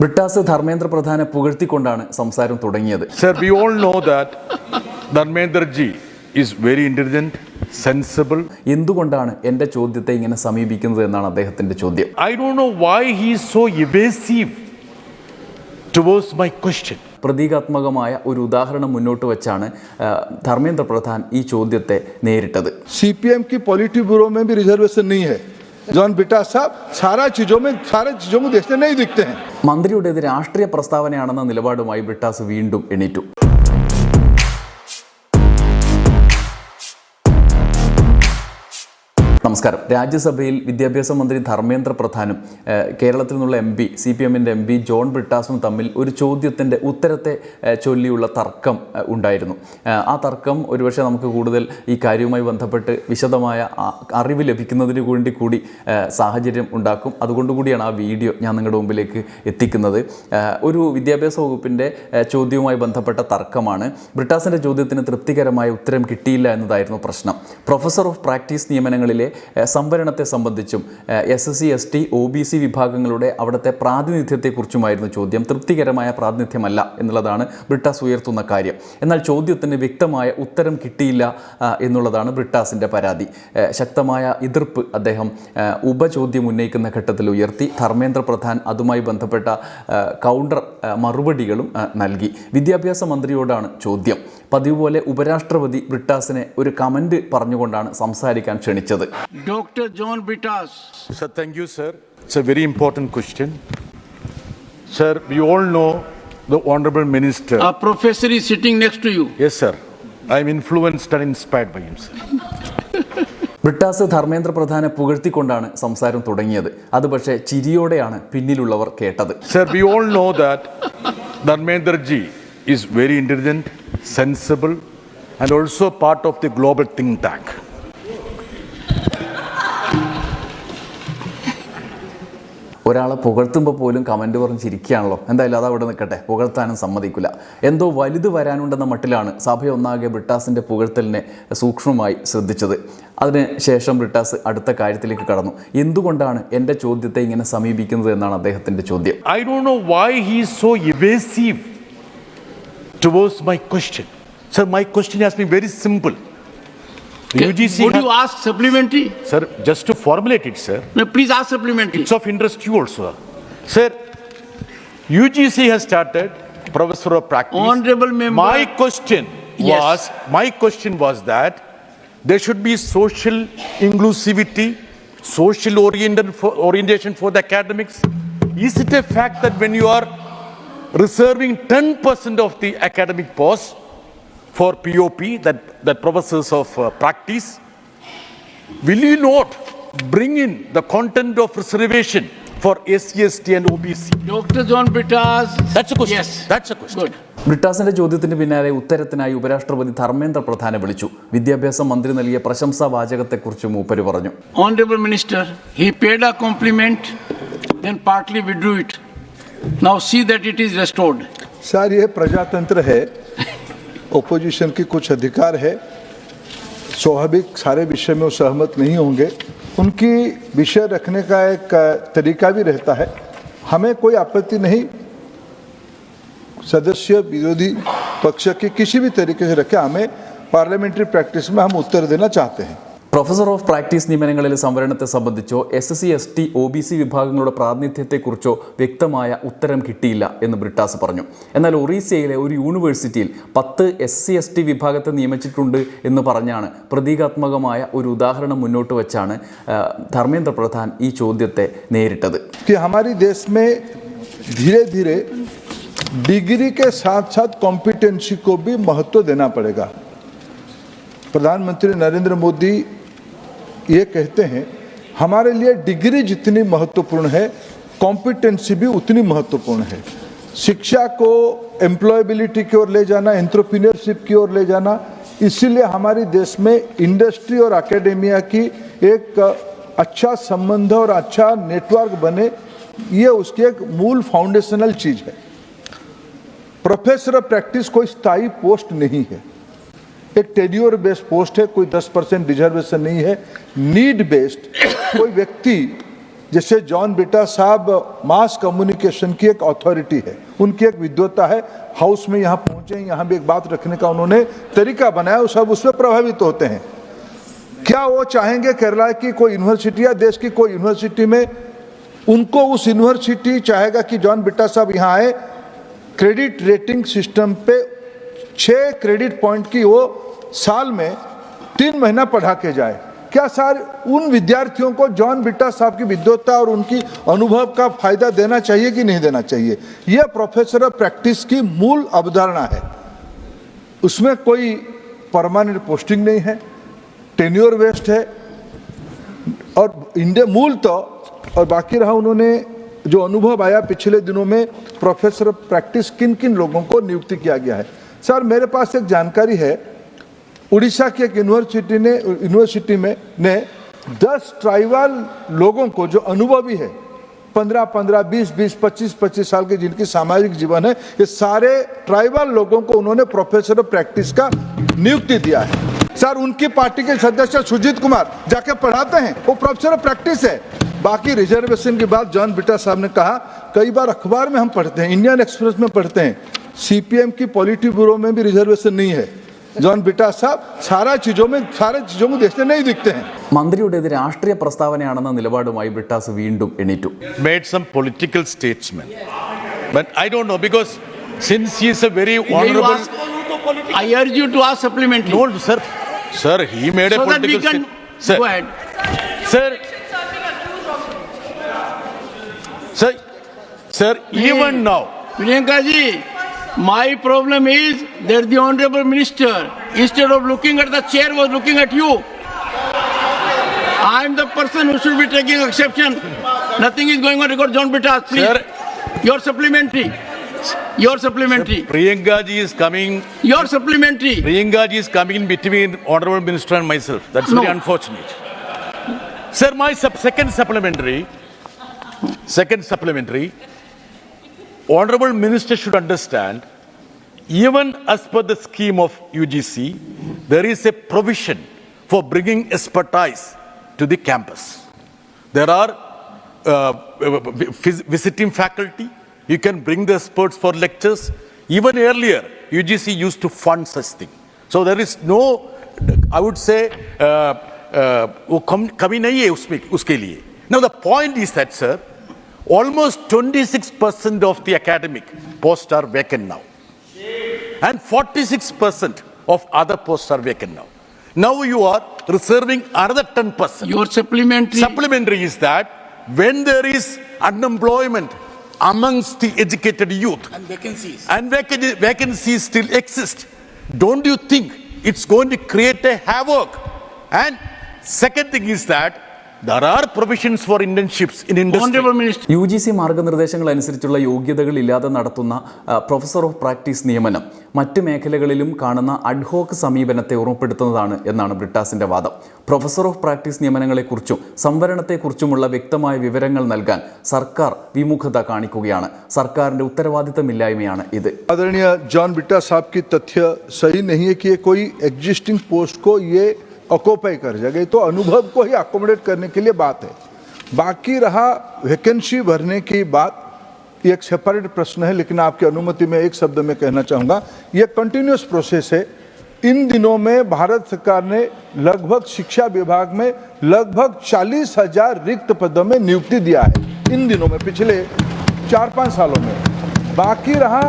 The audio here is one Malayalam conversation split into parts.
ബ്രിട്ടാസ് ധർമ്മേന്ദ്ര പ്രധാനെ പുകഴ്ത്തിക്കൊണ്ടാണ് സംസാരം തുടങ്ങിയത്. Sir we all know that Dharmendraji is very intelligent sensible എന്തുകൊണ്ടാണ് എന്റെ ചോദ്യത്തെ ഇങ്ങനെ സമീപിക്കുന്നത് എന്നാണ് അദ്ദേഹത്തിന്റെ ചോദ്യം. I do know why he so evasive towards my question പ്രതീകാത്മകമായ ഒരു ഉദാഹരണം മുന്നോട്ട് വെച്ചാണ് ധർമ്മേന്ദ്ര പ്രധാൻ ഈ ചോദ്യത്തെ നേരിട്ടത്. സി പി എം കി പോളിറ്റ് ബ്യൂറോ മേ ബി റിസർവേഷൻ നീ ഹേ ജോൺ ബിട്ടാ സാബ് സാരാ ചുജോമേ സാരാ ചുജോമേ ദേശത്തെ നെയ് ദിഖ്തേ മന്ത്രിയുടേത് രാഷ്ട്രീയ പ്രസ്താവനയാണെന്ന നിലപാടുമായി ബിട്ടാസ് വീണ്ടും എണീറ്റു. നമസ്കാരം. രാജ്യസഭയിൽ വിദ്യാഭ്യാസ മന്ത്രി ധർമ്മേന്ദ്ര പ്രധാനും കേരളത്തിൽ നിന്നുള്ള എം പി സി പി എമ്മിന്റെ എം പി ജോൺ ബ്രിട്ടാസും തമ്മിൽ ഒരു ചോദ്യത്തിന്റെ ഉത്തരത്തെ ചൊല്ലിയുള്ള തർക്കം ഉണ്ടായിരുന്നു. ആ തർക്കം ഒരുപക്ഷെ നമുക്ക് കൂടുതൽ ഈ കാര്യവുമായി ബന്ധപ്പെട്ട് വിശദമായ അറിവ് ലഭിക്കുന്നതിന് വേണ്ടി കൂടി സാഹചര്യം ഉണ്ടാക്കും. അതുകൊണ്ടുകൂടിയാണ് ആ വീഡിയോ ഞാൻ നിങ്ങളുടെ മുമ്പിലേക്ക് എത്തിക്കുന്നത്. ഒരു വിദ്യാഭ്യാസ വകുപ്പിന്റെ ചോദ്യവുമായി ബന്ധപ്പെട്ട തർക്കമാണ്. ബ്രിട്ടാസിന്റെ ചോദ്യത്തിന് തൃപ്തികരമായ ഉത്തരം കിട്ടിയില്ല എന്നതായിരുന്നു പ്രശ്നം. പ്രൊഫസർ ഓഫ് പ്രാക്ടീസ് നിയമനങ്ങളിലെ സംവരണത്തെ സംബന്ധിച്ചും S S C S T O B C വിഭാഗങ്ങളുടെ അവിടുത്തെ പ്രാതിനിധ്യത്തെക്കുറിച്ചുമായിരുന്നു ചോദ്യം. തൃപ്തികരമായ പ്രാതിനിധ്യമല്ല എന്നുള്ളതാണ് ബ്രിട്ടാസ് ഉയർത്തുന്ന കാര്യം. എന്നാൽ ചോദ്യത്തിന് വ്യക്തമായ ഉത്തരം കിട്ടിയില്ല എന്നുള്ളതാണ് ബ്രിട്ടാസിന്റെ പരാതി. ശക്തമായ എതിർപ്പ് അദ്ദേഹം ഉപചോദ്യം ഉന്നയിക്കുന്ന ഘട്ടത്തിൽ ഉയർത്തി. ധർമ്മേന്ദ്ര പ്രധാൻ അതുമായി ബന്ധപ്പെട്ട കൗണ്ടർ മറുപടികളും നൽകി. വിദ്യാഭ്യാസ മന്ത്രിയോടാണ് ചോദ്യം. പതിവ് പോലെ ഉപരാഷ്ട്രപതി ബ്രിട്ടാസിനെ ഒരു കമന്റ് പറഞ്ഞുകൊണ്ടാണ് സംസാരിക്കാൻ ക്ഷണിച്ചത്. Doctor John Brittas sir thank sir it's a very important question sir we all know the honourable minister professor is sitting next to you yes sir I am influenced and inspired by him sir Brittas Dharmendra പ്രധാനെ പുകഴ്ത്തിക്കൊണ്ടാണ് സംസാരം തുടങ്ങിയത്. അത് പക്ഷേ ചിരിയോടെയാണ് പിന്നിലുള്ളവർ കേട്ടത്. Sir we all know that Dharmendraji is very intelligent sensible, and also part of the global think tank. ഒരാളെ പുകഴ്ത്തുമ്പോൾ പോലും കമന്റ് പറഞ്ഞ് ചിരിക്കുകയാണല്ലോ. എന്തായാലും അത് അവിടെ നിൽക്കട്ടെ. പുകഴ്ത്താനും സമ്മതിക്കില്ല. എന്തോ വലുത് വരാനുണ്ടെന്ന മട്ടിലാണ് സഭയൊന്നാകെ ബ്രിട്ടാസിന്റെ പുകഴ്ത്തലിനെ സൂക്ഷ്മമായി ശ്രദ്ധിച്ചത്. അതിന് ശേഷം ബ്രിട്ടാസ് അടുത്ത കാര്യത്തിലേക്ക് കടന്നു. എന്തുകൊണ്ടാണ് എന്റെ ചോദ്യത്തെ ഇങ്ങനെ സമീപിക്കുന്നത് എന്നാണ് അദ്ദേഹത്തിന്റെ ചോദ്യം. I do know why he so evasive evasive. Towards my question. Sir, my question has been very simple. The UGC Would has- you ask supplementary? Sir, just to formulate it, sir, No, please ask supplementary. it's of interest to you also. Sir, UGC has started Professor of Practice. Honorable member- My question Yes. was, my question was that there should be social inclusivity, social oriented for, orientation for the academics. Is it a fact that when you are reserving 10% of the academic posts for POP, that, that professors of uh, practice, will you not bring in the content of reservation for SC, ST and OBC? Dr. John Bittas. That's a question. Yes. That's a question. Good. ബ്രിട്ടാസിന്റെ ചോദ്യത്തിന് പിന്നാലെ ഉത്തരത്തിനായി ഉപരാഷ്ട്രപതി ധർമ്മേന്ദ്ര പ്രധാനെ വിളിച്ചു വിദ്യാഭ്യാസ മന്ത്രി നൽകിയ പ്രശംസാ വാചകത്തെക്കുറിച്ച് മൂപ്പര് പറഞ്ഞു Honorable Minister, he paid a compliment, then partly withdrew it. Now see that it is restored. Sir ये प्रजातंत्र है ओपोजिशन की कुछ अधिकार है स्वाभाविक सारे विषय में वो सहमत नहीं होंगे उनकी विषय रखने का एक तरीका भी रहता है हमें कोई आपत्ति नहीं सदस्य विरोधी पक्ष के किसी भी तरीके से रखे हमें पार्लियामेंट्री प्रैक्टिस में हम उत्तर देना चाहते हैं പ്രൊഫസർ ഓഫ് പ്രാക്ടീസ് നിയമനങ്ങളിലെ സംവരണത്തെ സംബന്ധിച്ചോ S S C S T O B C വിഭാഗങ്ങളുടെ പ്രാതിനിധ്യത്തെക്കുറിച്ചോ വ്യക്തമായ ഉത്തരം കിട്ടിയില്ല എന്ന് ബ്രിട്ടാസ് പറഞ്ഞു എന്നാൽ ഒറീസയിലെ ഒരു യൂണിവേഴ്സിറ്റിയിൽ പത്ത് എസ് സി എസ് ടി വിഭാഗത്തെ നിയമിച്ചിട്ടുണ്ട് എന്ന് പറഞ്ഞാണ് പ്രതീകാത്മകമായ ഒരു ഉദാഹരണം മുന്നോട്ട് വെച്ചാണ് ആ, ധർമ്മേന്ദ്ര പ്രധാൻ ഈ ചോദ്യത്തെ നേരിട്ടത് कि हमारी देश में धीरे धीरे डिग्री के साथ साथ कॉम्पिटेंसी को भी महत्व देना पड़ेगा प्रधानमंत्री नरेंद्र मोदी ये कहते हैं, हमारे लिए डिग्री जितनी महत्वपूर्ण है कॉम्पिटेंसी भी उतनी महत्वपूर्ण है। शिक्षा को एम्प्लॉयबिलिटी की ओर ले जाना एंट्रप्रीनियरशिप की ओर ले जाना, इसीलिए हमारे देश में इंडस्ट्री और एकेडेमिया की एक अच्छा संबंध और अच्छा नेटवर्क बने, ये उसकी एक मूल फाउंडेशनल चीज़ है। प्रोफेसर प्रैक्टिस कोई स्थायी पोस्ट नहीं है। एक टेड्योर बेस्ड पोस्ट है, कोई 10 परसेंट रिजर्वेशन नहीं है नीड बेस्ड कोई व्यक्ति, जैसे जॉन बिटा साहब मास कम्युनिकेशन की एक अथॉरिटी है, उनकी एक विद्वता है हाउस में यहाँ पहुँचे यहाँ भी एक बात रखने का उन्होंने तरीका बनाया सब उसमें प्रभावित होते हैं। क्या वो चाहेंगे केरला की कोई यूनिवर्सिटी या देश की कोई यूनिवर्सिटी में, उनको उस यूनिवर्सिटी चाहेगा कि जॉन बिट्टा साहब यहाँ आए क्रेडिट रेटिंग सिस्टम पे छः क्रेडिट पॉइंट की वो साल में तीन महीना पढ़ा के जाए। क्या सर उन विद्यार्थियों को जॉन बिट्टा साहब की विद्वता और उनकी अनुभव का फ़ायदा देना चाहिए कि नहीं देना चाहिए? यह प्रोफेसर प्रैक्टिस की मूल अवधारणा है। उसमें कोई परमानेंट पोस्टिंग नहीं है टेन्योर वेस्ट है, और इंडिया मूल तो और बाकी रहा उन्होंने जो अनुभव आया पिछले दिनों में प्रोफेसर प्रैक्टिस किन किन लोगों को नियुक्ति किया गया है। सर, मेरे पास एक जानकारी है। उड़ीसा की एक यूनिवर्सिटी ने यूनिवर्सिटी में, ने दस ट्राइबल लोगों को जो अनुभवी है, पंद्रह पंद्रह, बीस बीस, पच्चीस पच्चीस साल के जिनकी सामाजिक जीवन है, ये सारे ट्राइबल लोगों को उन्होंने प्रोफेसर ऑफ़ प्रैक्टिस का नियुक्ति दिया है। सर, उनकी पार्टी के सदस्य सुजीत कुमार जाके पढ़ाते हैं, वो प्रोफेसर ऑफ़ प्रैक्टिस है। बाकी रिजर्वेशन की बात जॉन बिटा साहब ने कहा, कई बार अखबार में हम पढ़ते हैं, इंडियन एक्सप्रेस में पढ़ते हैं सीपीएम की पॉलिटी ब्यूरो में भी रिजर्वेशन नहीं है जॉन बिटा साहब सारा चीजों में सारे चीजों को देखते नहीं दिखते हैं മന്ത്രിയുടേത് രാഷ്ട്രീയ പ്രസ്താവനയാണെന്ന നിലപാടുമായി ബ്രിട്ടാസ് വീണ്ടും എണീറ്റു made some political statement. But I don't know because since he is a very You honorable. ask- I urge you to ask supplementary. No, sir. Sir, he made a So that we political can, statement. Sir, my problem is that the honorable minister, instead of looking at the chair, was looking at you. I am the person who should be taking exception. Nothing is going on record. John Bitas, please. Sir. Your supplementary. Your supplementary. Priyanka ji is coming. Your supplementary. Priyanka ji is coming in between honorable minister and myself. That's very unfortunate. Sir, my sub- second supplementary, second supplementary, honorable minister should understand, even as per the scheme of UGC, there is a provision for bringing expertise to the campus. There are uh, vis- visiting faculty. You can bring the experts for lectures. Even earlier, UGC used to fund such thing. So there is no, I would say, uh, uh, वो कम- कमी नहीं है उसमें उसके लिए. Now the point is that, sir, almost 26% of the academic posts are vacant now and 46% of other posts are vacant now. Now you are reserving another 10%. Your supplementary. Supplementary is that when there is unemployment amongst the educated youth and vacancies. and vac- vacancies still exist, don't you think it's going to create a havoc? And second thing is that for internships in industry U G C മാർഗനിർദ്ദേശങ്ങൾ അനുസരിച്ചുള്ള യോഗ്യതകളില്ലാതെ നടത്തുന്ന പ്രൊഫസർ ഓഫ് പ്രാക്ടീസ് നിയമനം മറ്റ് മേഖലകളിലും കാണുന്ന അഡ്ഹോക്ക് സമീപനത്തെ ഓർമ്മപ്പെടുത്തുന്നതാണ് എന്നാണ് ബ്രിട്ടാസിന്റെ വാദം. പ്രൊഫസർ ഓഫ് പ്രാക്ടീസ് നിയമനങ്ങളെക്കുറിച്ചും സംവരണത്തെക്കുറിച്ചുമുള്ള വ്യക്തമായ വിവരങ്ങൾ നൽകാൻ സർക്കാർ വിമുഖത കാണിക്കുകയാണ്. സർക്കാരിന്റെ ഉത്തരവാദിത്തമില്ലായ്മയാണ് ഇത്. ആദരണീയ ജോൺ ബ്രിട്ടാ സാഹിബ് തഥ്യ സഹി നഹി കോയി എക്സിസ്റ്റിംഗ് പോസ്റ്റ് കോ ऑक्यूपाई कर जाएगा तो अनुभव को ही अकोमोडेट करने के लिए बात है। बाकी रहा वैकेंसी भरने की बात। ये एक सेपरेट प्रश्न है, लेकिन आपकी अनुमति में एक शब्द में कहना चाहूँगा। ये कंटिन्यूस प्रोसेस है। इन दिनों में भारत सरकार ने लगभग शिक्षा विभाग में लगभग चालीस हज़ार रिक्त पदों में नियुक्ति दिया है। इन दिनों में, पिछले चार पाँच सालों में। बाकी रहा,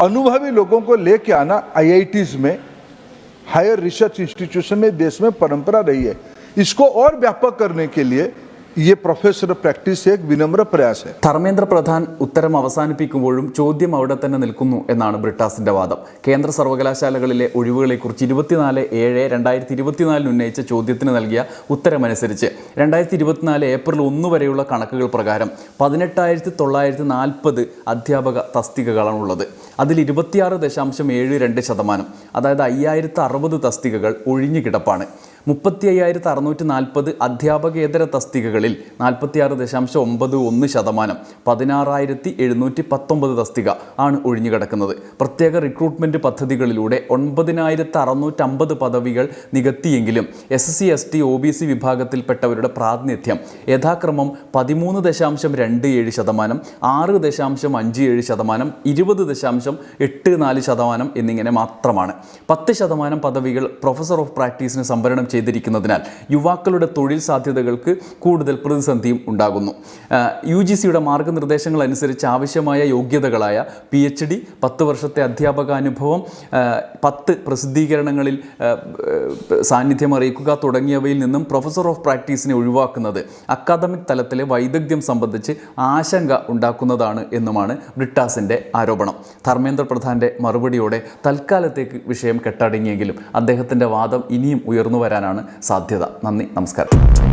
अनुभवी लोगों को लेके आना आईआईटीज में। हायर रिसर्च इंस्टीट्यूशन में, देश में परंपरा रही है। इसको और व्यापक करने के लिए ये प्रोफेसर प्रैक्टिस एक विनम्र प्रयास है ധർമ്മേന്ദ്ര പ്രധാൻ ഉത്തരം അവസാനിപ്പിക്കുമ്പോഴും ചോദ്യം അവിടെ തന്നെ നിൽക്കുന്നു എന്നാണ് ബ്രിട്ടാസിന്റെ വാദം കേന്ദ്ര സർവകലാശാലകളിലെ ഒഴിവുകളെക്കുറിച്ച് ഇരുപത്തിനാല് ഏഴ് രണ്ടായിരത്തി ഇരുപത്തിനാലിന് ഉന്നയിച്ച ചോദ്യത്തിന് നൽകിയ ഉത്തരമനുസരിച്ച് രണ്ടായിരത്തി ഇരുപത്തിനാല് ഏപ്രിൽ ഒന്ന് വരെയുള്ള കണക്കുകൾ പ്രകാരം പതിനെട്ടായിരത്തി തൊള്ളായിരത്തി നാൽപ്പത് അധ്യാപക തസ്തികകളാണുള്ളത് അതിൽ ഇരുപത്തിയാറ് ദശാംശം ഏഴ് രണ്ട് ശതമാനം അതായത് അയ്യായിരത്തി അറുപത് തസ്തികകൾ ഒഴിഞ്ഞു കിടപ്പാണ് മുപ്പത്തി അയ്യായിരത്തി അറുന്നൂറ്റി നാൽപ്പത് അധ്യാപകേതര തസ്തികകളിൽ നാൽപ്പത്തിയാറ് ദശാംശം ഒമ്പത് ഒന്ന് ശതമാനം പതിനാറായിരത്തി എഴുന്നൂറ്റി പത്തൊമ്പത് തസ്തിക ആണ് ഒഴിഞ്ഞുകിടക്കുന്നത്. പ്രത്യേക റിക്രൂട്ട്മെന്റ് പദ്ധതികളിലൂടെ ഒൻപതിനായിരത്തി അറുന്നൂറ്റമ്പത് പദവികൾ നികത്തിയെങ്കിലും S C S T O B C വിഭാഗത്തിൽപ്പെട്ടവരുടെ പ്രാതിനിധ്യം യഥാക്രമം പതിമൂന്ന് ദശാംശം രണ്ട് ഏഴ് ശതമാനം ആറ് ദശാംശം അഞ്ച് ഏഴ് ശതമാനം ഇരുപത് ദശാംശം എട്ട് നാല് ശതമാനം എന്നിങ്ങനെ മാത്രമാണ്. പത്ത് ശതമാനം പദവികൾ പ്രൊഫസർ ഓഫ് പ്രാക്ടീസിന് സംവരണം ചെയ്തിരിക്കുന്നതിനാൽ യുവാക്കളുടെ തൊഴിൽ സാധ്യതകൾക്ക് കൂടുതൽ പ്രതിസന്ധിയും ഉണ്ടാകുന്നു. യു ജി സിയുടെ മാർഗനിർദ്ദേശങ്ങൾ അനുസരിച്ച് ആവശ്യമായ യോഗ്യതകളായ പി എച്ച് ഡി പത്ത് വർഷത്തെ അധ്യാപകാനുഭവം പത്ത് പ്രസിദ്ധീകരണങ്ങളിൽ സാന്നിധ്യം അറിയിക്കുക തുടങ്ങിയവയിൽ നിന്നും പ്രൊഫസർ ഓഫ് പ്രാക്ടീസിനെ ഒഴിവാക്കുന്നത് അക്കാദമിക് തലത്തിലെ വൈദഗ്ധ്യം സംബന്ധിച്ച് ആശങ്ക ഉണ്ടാക്കുന്നതാണ് എന്നുമാണ് ബ്രിട്ടാസിന്റെ ആരോപണം. ധർമ്മേന്ദ്ര പ്രധാന്റെ മറുപടിയോടെ തൽക്കാലത്തേക്ക് വിഷയം കെട്ടടങ്ങിയെങ്കിലും അദ്ദേഹത്തിന്റെ വാദം ഇനിയും ഉയർന്നു വരാനാണ് സാധ്യത. നന്ദി നമസ്കാരം.